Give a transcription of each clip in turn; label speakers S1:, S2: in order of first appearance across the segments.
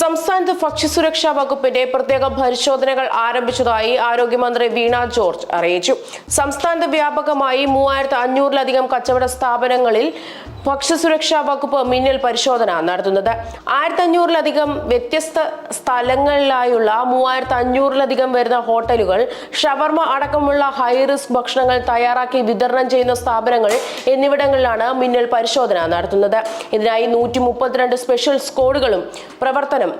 S1: സംസ്ഥാനത്ത് ഭക്ഷ്യസുരക്ഷാ വകുപ്പിന്റെ പ്രത്യേക പരിശോധനകൾ ആരംഭിച്ചതായി ആരോഗ്യമന്ത്രി വീണ ജോർജ് അറിയിച്ചു. സംസ്ഥാനത്ത് വ്യാപകമായി മൂവായിരത്തി അഞ്ഞൂറിലധികം കച്ചവട സ്ഥാപനങ്ങളിൽ ഭക്ഷ്യസുരക്ഷാ വകുപ്പ് മിന്നൽ പരിശോധന നടത്തുന്നത്. ആയിരത്തി അഞ്ഞൂറിലധികം വ്യത്യസ്ത സ്ഥലങ്ങളിലായുള്ള മൂവായിരത്തി അഞ്ഞൂറിലധികം വരുന്ന ഹോട്ടലുകൾ ഷവർമ അടക്കമുള്ള ഹൈ റിസ്ക് ഭക്ഷണങ്ങൾ തയ്യാറാക്കി വിതരണം ചെയ്യുന്ന സ്ഥാപനങ്ങൾ എന്നിവിടങ്ങളിലാണ് മിന്നൽ പരിശോധന നടത്തുന്നത്. ഇതിനായി നൂറ്റി മുപ്പത്തിരണ്ട് സ്പെഷ്യൽ സ്കോഡുകളും പ്രവർത്തനം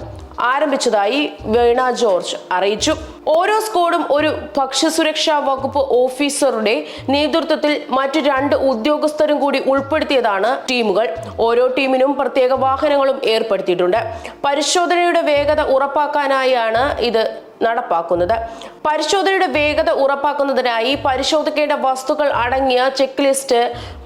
S1: ആരംഭിച്ചതായി വീണ ജോർജ് അറിയിച്ചു. ഓരോ സ്ക്വാഡും ഒരു ഭക്ഷ്യസുരക്ഷാ വകുപ്പ് ഓഫീസറുടെ നേതൃത്വത്തിൽ മറ്റു രണ്ട് ഉദ്യോഗസ്ഥരും കൂടി ഉൾപ്പെടുത്തിയതാണ് ടീമുകൾ. ഓരോ ടീമിനും പ്രത്യേക വാഹനങ്ങളും ഏർപ്പെടുത്തിയിട്ടുണ്ട്. പരിശോധനയുടെ വേഗത ഉറപ്പാക്കാനായാണ് ഇത് നടപ്പാക്കുന്നത്. പരിശോധനയുടെ വേഗത ഉറപ്പാക്കുന്നതിനായി പരിശോധിക്കേണ്ട വസ്തുക്കൾ അടങ്ങിയ ചെക്ക് ലിസ്റ്റ്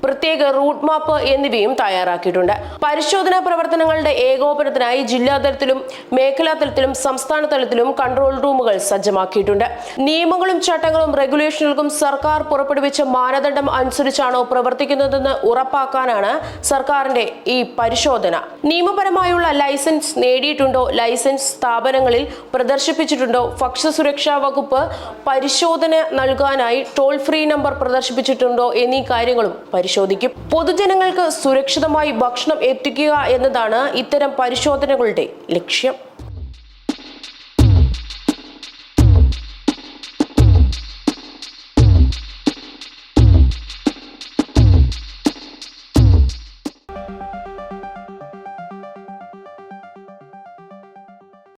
S1: പ്രത്യേക റൂട്ട് മാപ്പ് എന്നിവയും തയ്യാറാക്കിയിട്ടുണ്ട്. പരിശോധനാ പ്രവർത്തനങ്ങളുടെ ഏകോപനത്തിനായി ജില്ലാ തലത്തിലും മേഖലാ തലത്തിലും സംസ്ഥാന തലത്തിലും കൺട്രോൾ റൂമുകൾ സജ്ജമാക്കിയിട്ടുണ്ട്. നിയമങ്ങളും ചട്ടങ്ങളും റെഗുലേഷനുകൾക്കും സർക്കാർ പുറപ്പെടുവിച്ച മാനദണ്ഡം അനുസരിച്ചാണോ പ്രവർത്തിക്കുന്നതെന്ന് ഉറപ്പാക്കാനാണ് സർക്കാരിന്റെ ഈ പരിശോധന. നിയമപരമായുള്ള ലൈസൻസ് നേടിയിട്ടുണ്ടോ? ലൈസൻസ് സ്ഥാപനങ്ങളിൽ പ്രദർശിപ്പിച്ചിട്ടുണ്ടോ? ഭക്ഷ്യസുരക്ഷാ വകുപ്പ് പരിശോധന നൽകാനായി ടോൾ ഫ്രീ നമ്പർ പ്രദർശിപ്പിച്ചിട്ടുണ്ടോ എന്നീ കാര്യങ്ങളും പരിശോധിക്കും. പൊതുജനങ്ങൾക്ക് സുരക്ഷിതമായി ഭക്ഷണം എത്തിക്കുക എന്നതാണ് ഇത്തരം പരിശോധനകളുടെ ലക്ഷ്യം.